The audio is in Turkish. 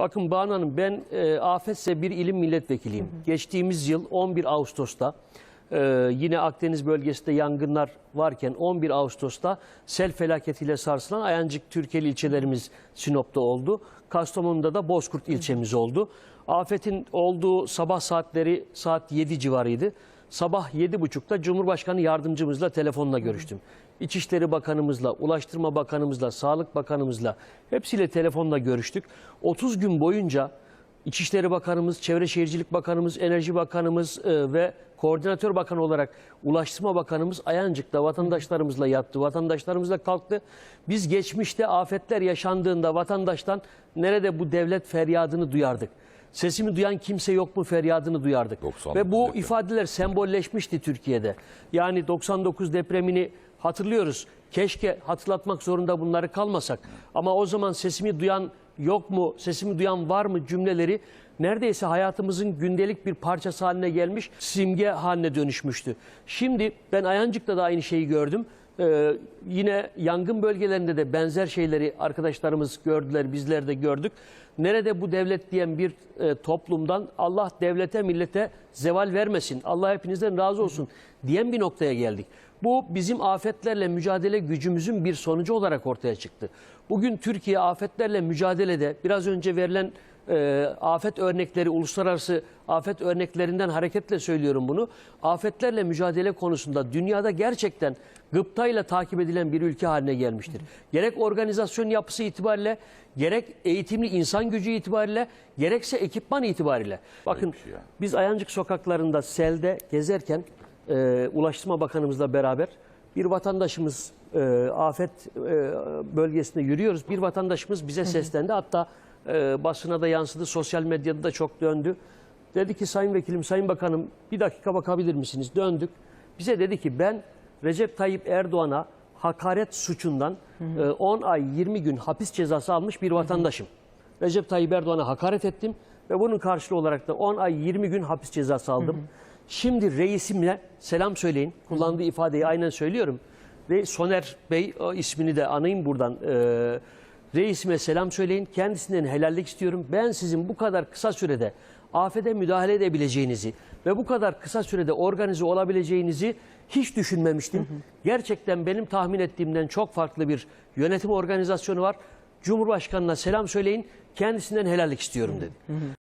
Bakın Banu Hanım ben e, afetse bir ilim milletvekiliyim. Geçtiğimiz yıl 11 Ağustos'ta e, yine Akdeniz bölgesinde yangınlar varken 11 Ağustos'ta sel felaketiyle sarsılan Ayancık Türkeli ilçelerimiz Sinop'ta oldu. Kastamonu'da da Bozkurt ilçemiz oldu. Afetin olduğu sabah saatleri saat 7 civarıydı. Sabah 7.30'da Cumhurbaşkanı yardımcımızla telefonla görüştüm. İçişleri Bakanımızla, Ulaştırma Bakanımızla, Sağlık Bakanımızla hepsiyle telefonla görüştük. 30 gün boyunca İçişleri Bakanımız, Çevre Şehircilik Bakanımız, Enerji Bakanımız e, ve Koordinatör Bakan olarak Ulaştırma Bakanımız Ayancık'ta vatandaşlarımızla yattı, vatandaşlarımızla kalktı. Biz geçmişte afetler yaşandığında vatandaştan nerede bu devlet feryadını duyardık. Sesimi duyan kimse yok mu feryadını duyardık. 99 Ve bu deprem. ifadeler sembolleşmişti Türkiye'de. Yani 99 depremini hatırlıyoruz. Keşke hatırlatmak zorunda bunları kalmasak. Ama o zaman sesimi duyan yok mu, sesimi duyan var mı cümleleri neredeyse hayatımızın gündelik bir parçası haline gelmiş, simge haline dönüşmüştü. Şimdi ben Ayancık'ta da aynı şeyi gördüm. Ee, yine yangın bölgelerinde de benzer şeyleri arkadaşlarımız gördüler, bizler de gördük. Nerede bu devlet diyen bir e, toplumdan Allah devlete, millete zeval vermesin, Allah hepinizden razı olsun diyen bir noktaya geldik. Bu bizim afetlerle mücadele gücümüzün bir sonucu olarak ortaya çıktı. Bugün Türkiye afetlerle mücadelede biraz önce verilen e, afet örnekleri, uluslararası afet örneklerinden hareketle söylüyorum bunu. Afetlerle mücadele konusunda dünyada gerçekten gıptayla takip edilen bir ülke haline gelmiştir. Gerek organizasyon yapısı itibariyle, gerek eğitimli insan gücü itibariyle, gerekse ekipman itibariyle. Bakın şey biz Ayancık sokaklarında selde gezerken e, Ulaştırma Bakanımızla beraber bir vatandaşımız e, afet e, bölgesinde yürüyoruz. Bir vatandaşımız bize seslendi. Hatta e, basına da yansıdı, sosyal medyada da çok döndü. Dedi ki Sayın Vekilim, Sayın Bakanım bir dakika bakabilir misiniz? Döndük. Bize dedi ki ben Recep Tayyip Erdoğan'a hakaret suçundan e, 10 ay 20 gün hapis cezası almış bir vatandaşım. Recep Tayyip Erdoğan'a hakaret ettim ve bunun karşılığı olarak da 10 ay 20 gün hapis cezası aldım. Şimdi reisimle selam söyleyin. Kullandığı ifadeyi aynen söylüyorum. Ve Soner Bey o ismini de anayım buradan. Ee, reisime selam söyleyin. Kendisinden helallik istiyorum. Ben sizin bu kadar kısa sürede afete müdahale edebileceğinizi ve bu kadar kısa sürede organize olabileceğinizi hiç düşünmemiştim. Gerçekten benim tahmin ettiğimden çok farklı bir yönetim organizasyonu var. Cumhurbaşkanına selam söyleyin. Kendisinden helallik istiyorum dedi.